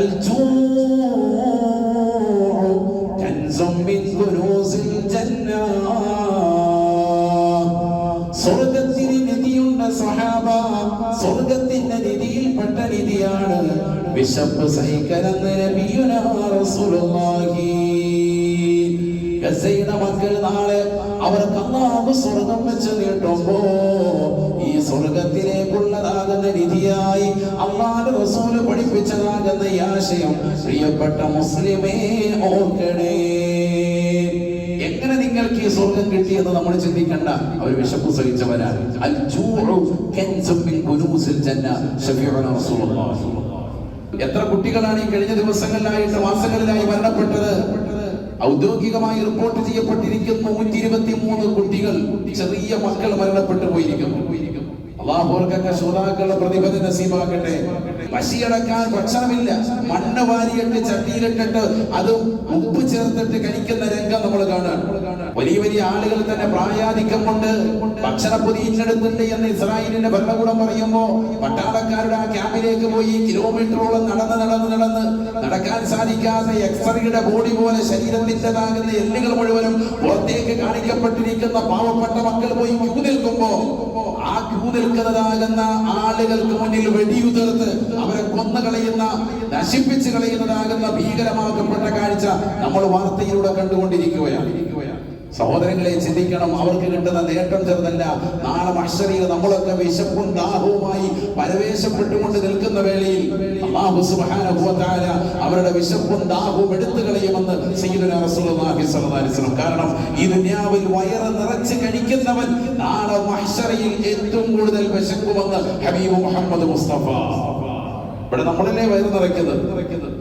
الجوع كنز من كنوز الجنة സ്വർഗത്തിന് നിധിയുണ്ട് സഹാബ സ്വർഗത്തിന്റെ നിധിയിൽപ്പെട്ട നിധിയാണ് വിശപ്പ് സഹിക്കലെന്ന് നബിയുനാ റസൂലുള്ളാഹി ഗസയുടെ മക്കൾ നാളെ അവർക്ക് അള്ളാഹു സ്വർഗം വെച്ച് നീട്ടുമ്പോ ഈ സ്വർഗത്തിലേക്കുള്ളതാകുന്ന രീതിയായി അള്ളാഹു റസൂൽ പഠിപ്പിച്ചതാകുന്ന ഈ ആശയം. പ്രിയപ്പെട്ട മുസ്ലിമേ ഓർക്കണേ. എങ്ങനെ നിങ്ങൾക്ക് ഈ സ്വർഗം കിട്ടിയെന്ന് നമ്മൾ ചിന്തിക്കണ്ട. അവർ വിശപ്പ് സഹിച്ചവരാണ് എത്ര കുട്ടികളാണ് ഈ കഴിഞ്ഞ ദിവസങ്ങളിലായിട്ട് മാസങ്ങളിലായി മരണപ്പെട്ടത്? ഔദ്യോഗികമായി റിപ്പോർട്ട് ചെയ്യപ്പെട്ടിരിക്കുന്ന നൂറ്റി ഇരുപത്തി മൂന്ന് കുട്ടികൾ ചെറിയ മക്കൾ മരണപ്പെട്ടു പോയിരിക്കുന്നു. അള്ളാഹുർക്കൊക്കെ ശ്രോതാക്കളുടെ പ്രതിഫല നസീബാക്കട്ടെ. പശിയടക്കാൻ ഭക്ഷണമില്ല. മണ്ണ് വാരിയിട്ട് ചട്ടിയിലിട്ടിട്ട് അത് ഉപ്പ് ചേർത്തിട്ട് കഴിക്കുന്ന രംഗം നമ്മൾ കാണാൻ വലിയ വലിയ ആളുകൾ തന്നെ പ്രായാധിക്യം കൊണ്ട് ഭക്ഷണ ഇന്നെടുത്തുണ്ട് എന്ന് ഇസ്രായേലിന്റെ ഭരണകൂടം പറയുമ്പോ പട്ടാളക്കാരുടെ ആ ക്യാമ്പിലേക്ക് പോയി കിലോമീറ്ററോളം നടന്ന് നടന്ന് നടന്ന് നടക്കാൻ സാധിക്കാത്ത എക്സറിയുടെ ബോഡി പോലെ ശരീരത്തിന്റെതാകുന്ന എല്ലുകൾ മുഴുവനും പുറത്തേക്ക് കാണിക്കപ്പെട്ടിരിക്കുന്ന പാവപ്പെട്ട മക്കൾ പോയി ക്യൂ നിൽക്കുമ്പോ ആ ക്യൂ നിൽക്കുന്നതാകുന്ന ആളുകൾക്ക് മുന്നിൽ വെടിയുതിർത്ത് അവരെ കൊന്നു കളയുന്ന നശിപ്പിച്ച് കളയുന്നതാകുന്ന ഭീകരമാക്കപ്പെട്ട കാഴ്ച നമ്മൾ വാർത്തയിലൂടെ കണ്ടുകൊണ്ടിരിക്കുകയാണ്. സഹോദരങ്ങളെ ചിന്തിക്കണം. അവർക്ക് കിട്ടുന്ന നേട്ടം ചെറുതല്ല. നാളെ മഷറിയിൽ നമ്മളൊക്കെ വിശപ്പും ദാഹവുമായി പരവേശപ്പെട്ടുകൊണ്ട് നിൽക്കുന്ന വേളയിൽ അവരുടെ വിശപ്പും ദാഹവും എടുത്തു കളയുമെന്ന് കാരണം ഈ ദുനിയാവിൽ വയറ് നിറച്ച് കഴിക്കുന്നവൻ നാളെ മഷറിയിൽ ഏറ്റവും കൂടുതൽ വിശക്കുമെന്ന് ഹബീബ് മുഹമ്മദ് മുസ്തഫ. ഇവിടെ നമ്മളല്ലേ വയറ് നിറയ്ക്കുന്നത്?